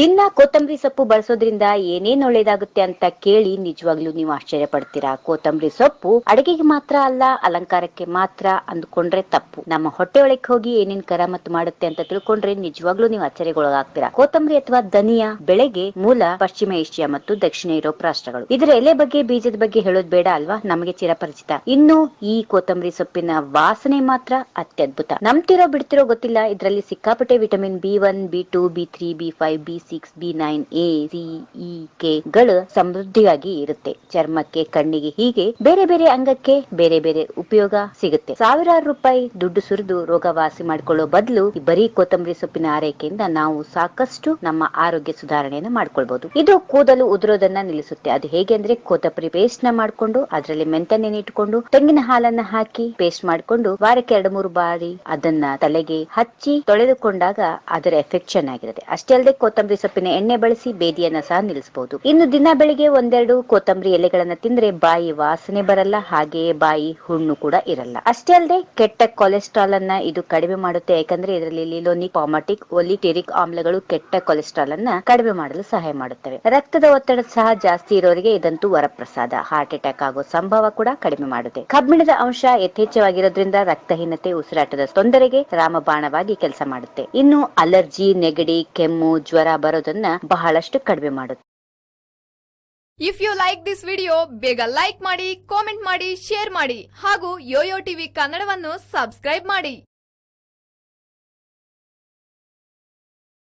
ದಿನ ಕೊತ್ತಂಬರಿ ಸೊಪ್ಪು ಬಳಸೋದ್ರಿಂದ ಏನೇನ್ ಒಳ್ಳೇದಾಗುತ್ತೆ ಅಂತ ಕೇಳಿ ನಿಜವಾಗ್ಲೂ ನೀವು ಆಶ್ಚರ್ಯ ಪಡ್ತೀರಾ ಕೊತ್ತಂಬರಿ ಸೊಪ್ಪು ಅಡಿಗೆಗೆ ಮಾತ್ರ ಅಲ್ಲ, ಅಲಂಕಾರಕ್ಕೆ ಮಾತ್ರ ಅಂದ್ಕೊಂಡ್ರೆ ತಪ್ಪು. ನಮ್ಮ ಹೊಟ್ಟೆ ಒಳಗೆ ಹೋಗಿ ಏನೇನ್ ಕರಾಮತ್ತು ಮಾಡುತ್ತೆ ಅಂತ ತಿಳ್ಕೊಂಡ್ರೆ ನಿಜವಾಗ್ಲೂ ನೀವು ಅಚ್ಚರಿಗೊಳಗಾಗ್ತೀರಾ ಕೊತ್ತಂಬರಿ ಅಥವಾ ಧನಿಯಾ, ಬೆಳೆಗೆ ಮೂಲ ಪಶ್ಚಿಮ ಏಷ್ಯಾ ಮತ್ತು ದಕ್ಷಿಣ ಯುರೋಪ್ ರಾಷ್ಟ್ರಗಳು. ಇದರ ಎಲೆ ಬಗ್ಗೆ, ಬೀಜದ ಬಗ್ಗೆ ಹೇಳೋದ್ ಬೇಡ ಅಲ್ವಾ? ನಮಗೆ ಚಿರಪರಿಚಿತ. ಇನ್ನು ಈ ಕೊತ್ತಂಬರಿ ಸೊಪ್ಪಿನ ವಾಸನೆ ಮಾತ್ರ ಅತ್ಯದ್ಭುತ. ನಮ್ತಿರೋ ಬಿಡ್ತಿರೋ ಗೊತ್ತಿಲ್ಲ, ಇದರಲ್ಲಿ ಸಿಕ್ಕಾಪಟ್ಟೆ vitamin B one, B two, B three, B five, B six B nine A C E K ಗಳು ಸಮೃದ್ಧಿಯಾಗಿ ಇರುತ್ತೆ. ಚರ್ಮಕ್ಕೆ, ಕಣ್ಣಿಗೆ ಹೀಗೆ ಬೇರೆ ಬೇರೆ ಅಂಗಕ್ಕೆ ಬೇರೆ ಬೇರೆ ಉಪಯೋಗ ಸಿಗುತ್ತೆ. ಸಾವಿರಾರು ರೂಪಾಯಿ ದುಡ್ಡು ಸುರಿದು ರೋಗ ವಾಸಿ ಮಾಡ್ಕೊಳ್ಳೋ ಬದಲು ಬರೀ ಕೊತ್ತಂಬರಿ ಸೊಪ್ಪಿನ ಆರೈಕೆಯಿಂದ ನಾವು ಸಾಕಷ್ಟು ನಮ್ಮ ಆರೋಗ್ಯ ಸುಧಾರಣೆಯನ್ನು ಮಾಡ್ಕೊಳ್ಬಹುದು ಇದು ಕೂದಲು ಉದುರೋದನ್ನ ನಿಲ್ಲಿಸುತ್ತೆ. ಅದು ಹೇಗೆ ಅಂದ್ರೆ ಕೊತ್ತಂಬರಿ ಪೇಸ್ಟ್ನ ಮಾಡ್ಕೊಂಡು ಅದರಲ್ಲಿ ಮೆಂತನೆ ಇಟ್ಕೊಂಡು ತೆಂಗಿನ ಹಾಲನ್ನ ಹಾಕಿ ಪೇಸ್ಟ್ ಮಾಡ್ಕೊಂಡು ವಾರಕ್ಕೆ ಎರಡು ಮೂರು ಬಾರಿ ಅದನ್ನ ತಲೆಗೆ ಹಚ್ಚಿ ತೊಳೆದುಕೊಂಡಾಗ ಅದರ ಎಫೆಕ್ಟ್ ಚೆನ್ನಾಗಿರುತ್ತೆ. ಅಷ್ಟೇ ಅಲ್ಲದೆ ಕೊತ್ತಂಬರಿ ಸೊಪ್ಪಿನ ಎಣ್ಣೆ ಬಳಸಿ ಬೇದಿಯನ್ನ ಸಹ ನಿಲ್ಲಿಸಬಹುದು. ಇನ್ನು ದಿನ ಬೆಳಿಗ್ಗೆ ಒಂದೆರಡು ಕೊತ್ತಂಬರಿ ಎಲೆಗಳನ್ನ ತಿಂದ್ರೆ ಬಾಯಿ ವಾಸನೆ ಬರಲ್ಲ ಹಾಗೆಯೇ ಬಾಯಿ ಹುಣ್ಣು ಕೂಡ ಇರಲ್ಲ. ಅಷ್ಟೇ ಅಲ್ಲದೆ ಕೆಟ್ಟ ಕೊಲೆಸ್ಟ್ರಾಲ್ ಅನ್ನ ಇದು ಕಡಿಮೆ ಮಾಡುತ್ತೆ, ಯಾಕಂದ್ರೆ ಇದರಲ್ಲಿ ಲಿಲೋನಿ ಪಾಮಾಟಿಕ್ ಒಲಿಟೆರಿಕ್ ಆಮ್ಲಗಳು ಕೆಟ್ಟ ಕೊಲೆಸ್ಟ್ರಾಲ್ ಅನ್ನ ಕಡಿಮೆ ಮಾಡಲು ಸಹಾಯ ಮಾಡುತ್ತವೆ. ರಕ್ತದ ಒತ್ತಡ ಸಹ ಜಾಸ್ತಿ ಇರೋರಿಗೆ ಇದಂತೂ ವರಪ್ರಸಾದ. ಹಾರ್ಟ್ ಅಟ್ಯಾಕ್ ಆಗೋ ಸಂಭವ ಕೂಡ ಕಡಿಮೆ ಮಾಡುತ್ತೆ. ಕಬ್ಬಿಣದ ಅಂಶ ಯಥೇಚ್ಛವಾಗಿರೋದ್ರಿಂದ ರಕ್ತಹೀನತೆ, ಉಸಿರಾಟದ ತೊಂದರೆಗೆ ರಾಮಬಾಣವಾಗಿ ಕೆಲಸ ಮಾಡುತ್ತೆ. ಇನ್ನು ಅಲರ್ಜಿ ನೆಗಡಿ, ಕೆಮ್ಮು, ಜ್ವರ ಬರೋದನ್ನ ಬಹಳಷ್ಟು ಕಡಿಮೆ ಮಾಡುತ್ತೆ. If you like this video ಬೇಗ ಲೈಕ್ ಮಾಡಿ ಕಾಮೆಂಟ್ ಮಾಡಿ ಶೇರ್ ಮಾಡಿ ಹಾಗೂ ಯೋಯೋ ಟಿವಿ ಕನ್ನಡವನ್ನು ಸಬ್ಸ್ಕ್ರೈಬ್ ಮಾಡಿ.